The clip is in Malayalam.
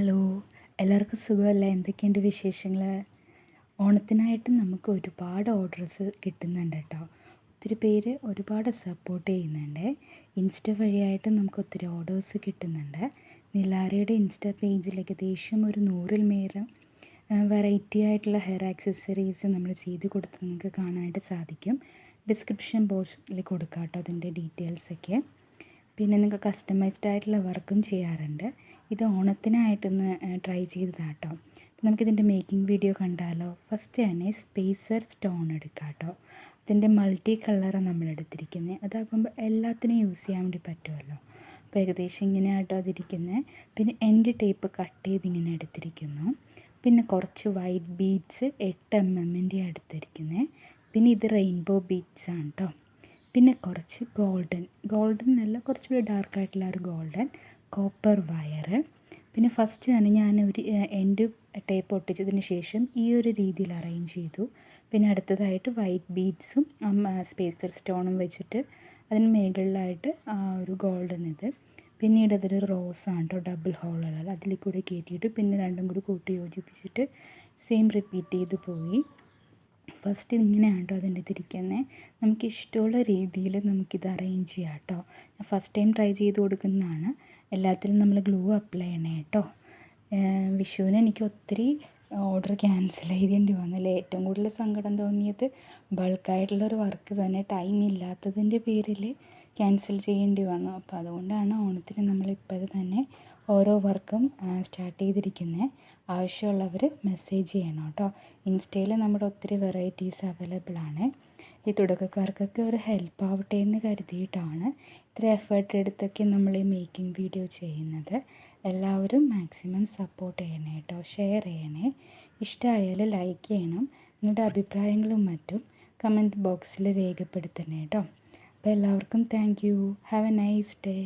ഹലോ എല്ലാവർക്കും സുഖമല്ല? എന്തൊക്കെയുണ്ട് വിശേഷങ്ങൾ ഓണത്തിനായിട്ട് നമുക്ക് ഒരുപാട് ഓർഡേഴ്സ് കിട്ടുന്നുണ്ട് കേട്ടോ. ഒത്തിരി പേര് ഒരുപാട് സപ്പോർട്ട് ചെയ്യുന്നുണ്ട്. ഇൻസ്റ്റ വഴിയായിട്ട് നമുക്ക് ഒത്തിരി ഓർഡേഴ്സ് കിട്ടുന്നുണ്ട്. നിലാരയുടെ ഇൻസ്റ്റ പേജിൽ ഏകദേശം ഒരു നൂറിൽ മേരം വെറൈറ്റി ആയിട്ടുള്ള ഹെയർ ആക്സസറീസ് നമ്മൾ ചെയ്ത് കൊടുത്ത് നിങ്ങൾക്ക് കാണാനായിട്ട് സാധിക്കും. ഡിസ്ക്രിപ്ഷൻ ബോക്സിൽ കൊടുക്കാം കേട്ടോ അതിന്റെ ഡീറ്റെയിൽസൊക്കെ പിന്നെ നിങ്ങൾക്ക് കസ്റ്റമൈസ്ഡ് ആയിട്ടുള്ള വർക്കും ചെയ്യാറുണ്ട്. ഇത് ഓണത്തിനായിട്ടൊന്ന് ട്രൈ ചെയ്തതാണ് കേട്ടോ നമുക്കിതിന്റെ മേക്കിംഗ് വീഡിയോ കണ്ടാലോ? ഫസ്റ്റ് തന്നെ സ്പേസർ സ്റ്റോൺ എടുക്കാം കേട്ടോ അതിന്റെ മൾട്ടി കളറാണ് നമ്മൾ എടുത്തിരിക്കുന്നത് അതാകുമ്പോൾ എല്ലാത്തിനും യൂസ് ചെയ്യാൻ വേണ്ടി പറ്റുമല്ലോ അപ്പോൾ ഏകദേശം ഇങ്ങനെ ആട്ടോ അതിരിക്കുന്നത് പിന്നെ എന്റെ ടേപ്പ് കട്ട് ചെയ്ത് ഇങ്ങനെ എടുത്തിരിക്കുന്നു. പിന്നെ കുറച്ച് വൈറ്റ് ബീഡ്സ് എട്ട് എം എമ്മിന്റെ അടുത്തിരിക്കുന്നത് പിന്നെ ഇത് റെയിൻബോ ബീഡ്സ് ആണ് കേട്ടോ പിന്നെ കുറച്ച് ഗോൾഡൻ. ഗോൾഡൻ അല്ല കുറച്ചുകൂടി ഡാർക്കായിട്ടുള്ള ഒരു ഗോൾഡൻ. കോപ്പർ വയർ പിന്നെ ഫസ്റ്റ് തന്നെ ഞാൻ ഒരു എൻഡ് ടേപ്പ് ഒട്ടിച്ചതിന് ശേഷം ഈ ഒരു രീതിയിൽ അറേഞ്ച് ചെയ്തു. പിന്നെ അടുത്തതായിട്ട് വൈറ്റ് ബീഡ്സും സ്പേസർ സ്റ്റോണും വെച്ചിട്ട് അതിന് മുകളിലായിട്ട് ആ ഒരു ഗോൾഡൻ ഇത്. പിന്നീട് അതൊരു റോസാണ് കേട്ടോ ഡബിൾ ഹോളുള്ള അതിൽ കൂടെ കയറ്റിയിട്ട് പിന്നെ രണ്ടും കൂടി കൂട്ടി യോജിപ്പിച്ചിട്ട് സെയിം റിപ്പീറ്റ് ചെയ്ത് പോയി. ഫസ്റ്റ് ഇങ്ങനെയാണ് കേട്ടോ അതിന്റെ തിരിക്കുന്നത് നമുക്ക് ഇഷ്ടമുള്ള രീതിയിൽ നമുക്കിത് അറേഞ്ച് ചെയ്യാം കേട്ടോ. ഫസ്റ്റ് ടൈം ട്രൈ ചെയ്ത് കൊടുക്കുന്നതാണ്. എല്ലാത്തിലും നമ്മൾ ഗ്ലൂ അപ്ലൈ ചെയ്യണേ കേട്ടോ. വിഷുവിന് എനിക്ക് ഒത്തിരി ഓർഡർ ക്യാൻസൽ ചെയ്തേണ്ടി വന്നല്ലേ ഏറ്റവും കൂടുതൽ സങ്കടം തോന്നിയത് ബൾക്കായിട്ടുള്ളൊരു വർക്ക് തന്നെ ടൈം ഇല്ലാത്തതിന്റെ പേരിൽ ക്യാൻസൽ ചെയ്യേണ്ടി വന്നു. അപ്പോൾ അതുകൊണ്ടാണ് ഓണത്തിന് നമ്മളിപ്പോൾ തന്നെ ഓരോ വർക്കും സ്റ്റാർട്ട് ചെയ്തിരിക്കുന്നത് ആവശ്യമുള്ളവർ മെസ്സേജ് ചെയ്യണം കേട്ടോ. ഇൻസ്റ്റയിൽ നമ്മുടെ ഒത്തിരി വെറൈറ്റീസ് അവൈലബിൾ ആണ്. ഈ തുടക്കക്കാർക്കൊക്കെ ഒരു ഹെൽപ്പ് ആവട്ടെ എന്ന് കരുതിയിട്ടാണ് ഇത്ര എഫേർട്ട് എടുത്തൊക്കെ നമ്മൾ ഈ മേക്കിംഗ് വീഡിയോ ചെയ്യുന്നത്. എല്ലാവരും മാക്സിമം സപ്പോർട്ട് ചെയ്യണേ കേട്ടോ. ഷെയർ ചെയ്യണേ. ഇഷ്ടമായാൽ ലൈക്ക് ചെയ്യണം. നിങ്ങളുടെ അഭിപ്രായങ്ങളും മറ്റും കമന്റ് ബോക്സിൽ രേഖപ്പെടുത്തണേ കേട്ടോ. അപ്പോൾ എല്ലാവർക്കും thank you have a nice day